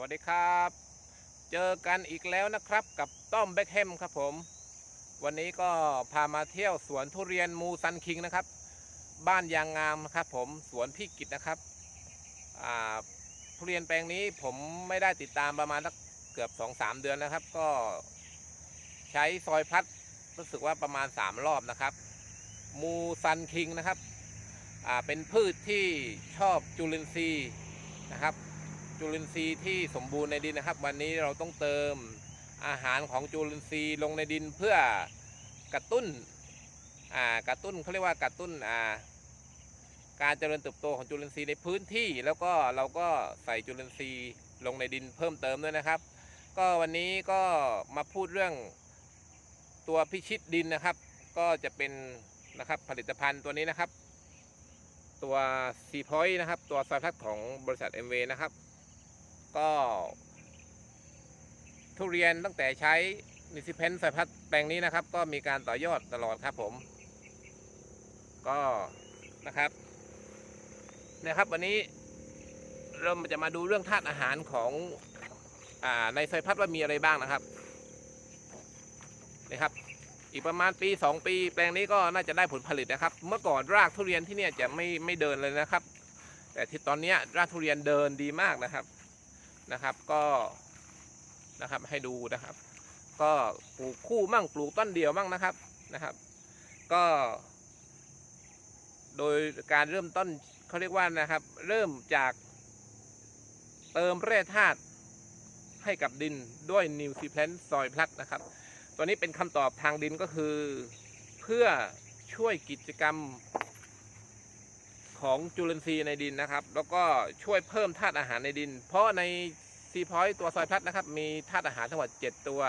วัสดีครับ เจอกันอีกแล้วนะครับกับต้อมแบ็คแฮมครับผม วันนี้ก็พามาเที่ยวสวนทุเรียนมูซันคิงนะครับ บ้านยางงามนะครับผมสวนพี่กิตนะครับทุเรียนแปลงนี้ผมไม่ได้ติดตามประมาณสักเกือบ 2-3 เดือนนะครับ ก็ใช้ซอยพัดรู้สึกว่าประมาณ 3 รอบนะครับ มูซันคิงนะครับเป็นพืชที่ชอบจุลินทรีย์นะครับ จุลินทรีย์ที่สมบูรณ์ในดินนะครับ วันนี้เราต้องเติมอาหารของจุลินทรีย์ลงในดินเพื่อกระตุ้นอ่ากระตุ้นเขาเรียกว่ากระตุ้นอ่าการเจริญเติบโตของจุลินทรีย์ในพื้นที่ แล้วก็เราก็ใส่จุลินทรีย์ลงในดินเพิ่มเติมด้วยนะครับ ก็วันนี้ก็มาพูดเรื่องตัวพิชิตดินนะครับ ก็จะเป็นนะครับผลิตภัณฑ์ตัวนี้นะครับ ตัวซีพอยต์นะครับ ตัวซอยพัดของบริษัท MV นะครับ ก็ ทุเรียนตั้งแต่ใช้นิซิเพนสายพัดแปลงนี้นะครับ ก็มีการต่อยอดตลอดครับผม ก็นะครับนะครับ วันนี้เราจะมาดูเรื่องธาตุอาหารของอในสายพัดว่ามีอะไรบ้างนะครับนี่ครับ อีกประมาณปี 2 ปี แปลงนี้ก็น่าจะได้ผลผลิตนะครับ เมื่อก่อนรากทุเรียนที่เนี่ยจะไม่ไม่เดินเลยนะครับ แต่ที่ตอนนี้รากทุเรียนเดินดีมากนะครับ นะครับก็นะครับให้ดูนะครับ ก็ปลูกคู่มั่งปลูกต้นเดียวมั่งนะครับนะครับ ก็ โดยการเริ่มต้นเขาเรียกว่านะครับ เริ่มจากเติมแร่ธาตุให้กับดินด้วยนิวซีแพลนซอยพลัสนะครับ ตัวนี้เป็นคำตอบทางดินก็คือ เพื่อช่วยกิจกรรม ของจุลินทรีย์ในดินนะครับ แล้วก็ช่วยเพิ่มธาตุอาหารในดิน เพราะในซีพอยตัวซอยพลัสนะครับ มีธาตุอาหารทั้งหมด7ตัว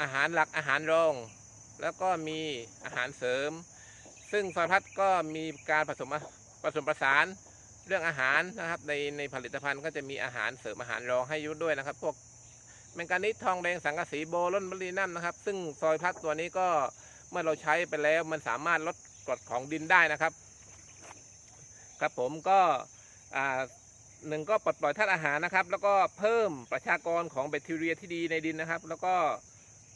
อาหารหลักอาหารรอง แล้วก็มีอาหารเสริม ซึ่งซอยพลัสก็มีการผสมผสมประสานเรื่องอาหารนะครับ ในในผลิตภัณฑ์ก็จะมีอาหารเสริมอาหารรองให้ยุด้วยนะครับ พวกแมงกานิสทองแดงสังกะสีโบลอนบรีนัมนะครับ ซึ่งซอยพลัสตัวนี้ก็เมื่อเราใช้ไปแล้วมันสามารถลดกรดของดินได้นะครับ ครับผมก็หนึ่งก็ปลดปล่อยธาตุอาหารนะครับ แล้วก็เพิ่มประชากรของแบคทีเรียที่ดีในดินนะครับ แล้วก็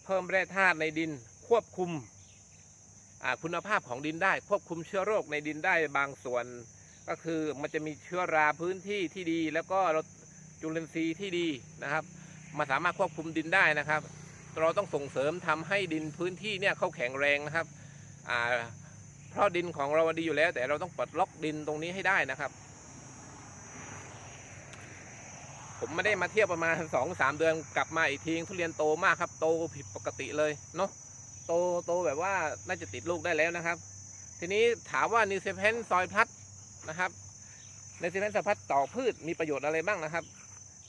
เพิ่มแร่ธาตุในดินควบคุมคุณภาพของดินได้ ควบคุมเชื้อโรคในดินได้บางส่วน ก็คือมันจะมีเชื้อราพื้นที่ที่ดี แล้วก็จุลินทรีย์ที่ดีนะครับมันสามารถควบคุมดินได้นะครับ เราต้องส่งเสริมทำให้ดินพื้นที่เนี่ยเขาแข็งแรงนะครับ เพราะดินของเราดีอยู่แล้ว แต่เราต้องปลดล็อกดินตรงนี้ให้ได้นะครับ ผมไม่ได้มาเที่ยวประมาณสองสามเดือนกลับมาอีกทีทุเรียนโตมากครับ โตผิดปกติเลยเนาะโตโตแบบว่าน่าจะติดลูกได้แล้วนะครับ ทีนี้ถามว่านิวเซเพนซอยพัดนะครับนิวเซเพนซอยพัดต่อพืชมีประโยชน์อะไรบ้างนะครับ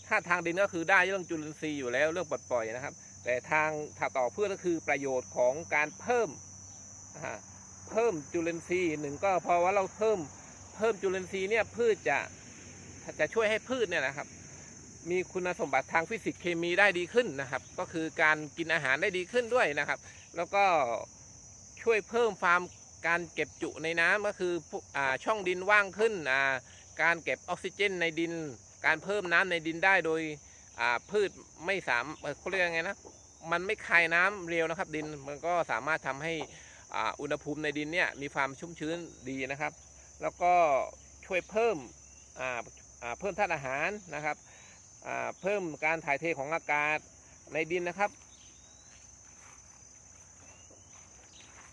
ถ้าทางดินก็คือได้เรื่องจุลินทรีย์อยู่แล้วเรื่องปลดปล่อยนะครับ แต่ทางถ้าต่อพืชก็คือประโยชน์ของการเพิ่มนะฮะ เพิ่มจุลินทรีย์หนึ่งก็เพราะว่าเราเพิ่มเพิ่มจุลินทรีย์เนี่ยพืชจะจะช่วยให้พืชเนี่ยนะครับ มีคุณสมบัติทางฟิสิกส์เคมีได้ดีขึ้นนะครับ ก็คือการกินอาหารได้ดีขึ้นด้วยนะครับ แล้วก็ช่วยเพิ่มความการเก็บจุในน้ำก็คืออช่องดินว่างขึ้น การเก็บออกซิเจนในดิน การเพิ่มน้ำในดินได้โดยพืชไม่สามเขาเรียกยังไงนะ มันไม่คายน้ำเร็วนะครับ ดินมันก็สามารถทำให้ อุณหภูมิในดินเนี่ยมีความชุ่มชื้นดีนะครับ แล้วก็ช่วยเพิ่มเพิ่มธาตุอาหารนะครับเพิ่มการถ่ายเทของอากาศในดินนะครับ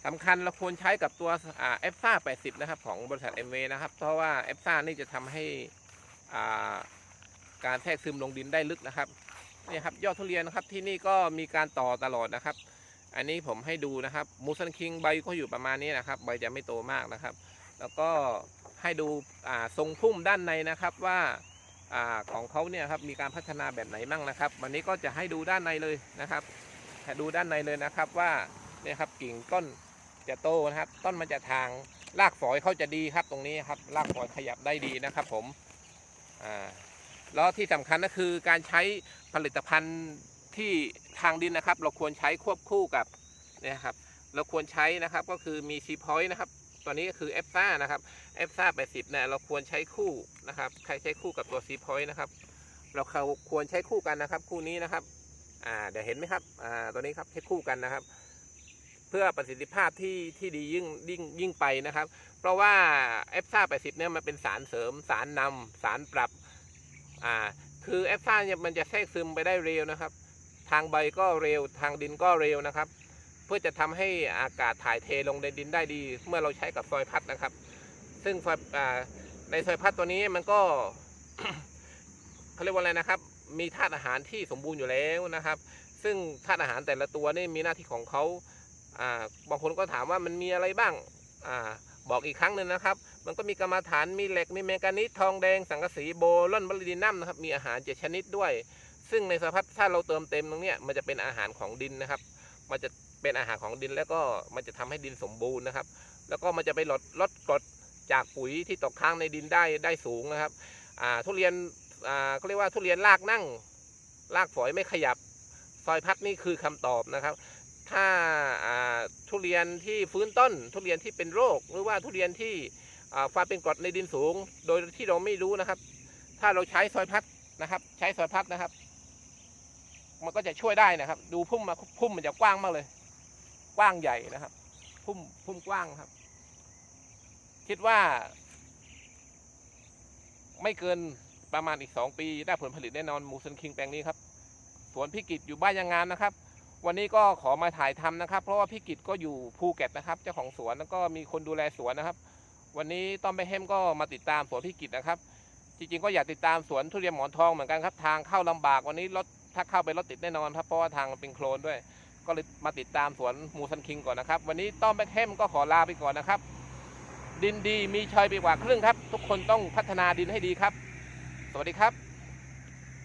สำคัญเราควรใช้กับตัวเอฟซ่า80 นะครับ ของบริษัท MV นะครับ เพราะว่าเอฟซ่านี่จะทำให้การแทรกซึมลงดินได้ลึกนะครับนี่ครับยอดทุเรียนนะครับที่นี่ก็มีการต่อตลอดนะครับ อันนี้ผมให้ดูนะครับมูสันคิงใบก็อยู่ประมาณนี้นะครับใบจะไม่โตมากนะครับ แล้วก็ให้ดูทรงพุ่มด้านในนะครับว่าอของเขาเนี่ยครับมีการพัฒนาแบบไหนมั่งนะครับ วันนี้ก็จะให้ดูด้านในเลยนะครับให้ดูด้านในเลยนะครับว่าเนี่ยครับกิ่งต้นจะโตนะครับ ต้นมันจะทางรากฝอยเขาจะดีครับตรงนี้ครับรากฝอยขยับได้ดีนะครับ ผมอ่าแล้วที่สำคัญก็คือการใช้ผลิตภัณฑ์ ที่ทางดินนะครับ เราควรใช้ควบคู่กับเนี่ยครับเราควรใช้นะครับก็คือมีซีพอยต์นะครับตัวนี้ก็คือเอฟซ่านะครับเอฟซ่า80เนี่ยเราควรใช้คู่นะครับใครใช้คู่กับตัวซีพอยต์นะครับ เราควรใช้คู่กันนะครับ คู่นี้นะครับอ่าเดี๋ยวเห็นไหมครับอ่าตัวนี้ครับใช้คู่กันนะครับ เพื่อประสิทธิภาพที่ที่ดียิ่งยิ่งยิ่งไปนะครับ เพราะว่าเอฟซ่า80เนี่ยมันเป็นสารเสริม สารนำสารปรับอ่าคือเอฟซ่าเนี่ยมันจะแทรกซึมไปได้เร็วนะครับ ทางใบก็เร็วทางดินก็เร็วนะครับ เพื่อจะทำให้อากาศถ่ายเทลงในดินได้ดี เมื่อเราใช้กับซอยพัดนะครับ ซึ่งซอยในซอยพัดตัวนี้มันก็เขาเรียกว่าอะไรนะครับ มีธาตุอาหารที่สมบูรณ์อยู่แล้วนะครับ ซึ่งธาตุอาหารแต่ละตัวนี่มีหน้าที่ของเขาบางคนก็ถามว่ามันมีอะไรบ้างอบอกอีกครั้งหนึ่งนะครับ มันก็มีกรรมฐาน มีเหล็ก มีแมงกานิสทองแดง สังกะสีโบลอนบริดินัมนะครับ มีอาหารเจ็ดชนิดด้วย ซึ่งในสภาพถ้าเราเติมเต็มตรงนี้มันจะเป็นอาหารของดินนะครับ มันจะเป็นอาหารของดินแล้วก็มันจะทำให้ดินสมบูรณ์นะครับ แล้วก็มันจะไปลดลดกรดจากปุ๋ยที่ตกค้างในดินได้ได้สูงนะครับทุเรียนเขาเรียกว่าทุเรียนรากนั่งรากฝอยไม่ขยับซอยพัดนี่คือคำตอบนะครับ ถ้าทุเรียนที่ฟื้นต้น ทุเรียนที่เป็นโรค หรือว่าทุเรียนที่อ่าความเป็นกรดในดินสูง โดยที่เราไม่รู้นะครับ ถ้าเราใช้ซอยพัดนะครับ ใช้ซอยพัดนะครับ มันก็จะช่วยได้นะครับ ดูพุ่มมาพุ่มมันจะกว้างมากเลย กว้างใหญ่นะครับ พุ่มพุ่มกว้างครับ คิดว่า ไม่เกินประมาณอีกสองปี ได้ผลผลิตแน่นอนมูซันคิงแปลงนี้ครับ สวนพิกิจอยู่บ้านยางงามนะครับ วันนี้ก็ขอมาถ่ายทำนะครับ เพราะว่าพิกิจก็อยู่ภูเก็ตนะครับ เจ้าของสวนแล้วก็มีคนดูแลสวนนะครับ วันนี้ต้อมไปเฮมก็มาติดตามสวนพิกิจนะครับ จริงๆก็อยากติดตามสวนทุเรียนหมอนทองเหมือนกันครับ ทางเข้าลำบากวันนี้รถ ถ้าเข้าไปรถติดแน่นอนครับเพราะว่าทางมันเป็นโคลนด้วย ก็เลยมาติดตามสวนมูซันคิงก่อนนะครับ วันนี้ต้อมแบคเฮมก็ขอลาไปก่อนนะครับ ดินดีมีชัยไปกว่าครึ่งครับ ทุกคนต้องพัฒนาดินให้ดีครับ สวัสดีครับ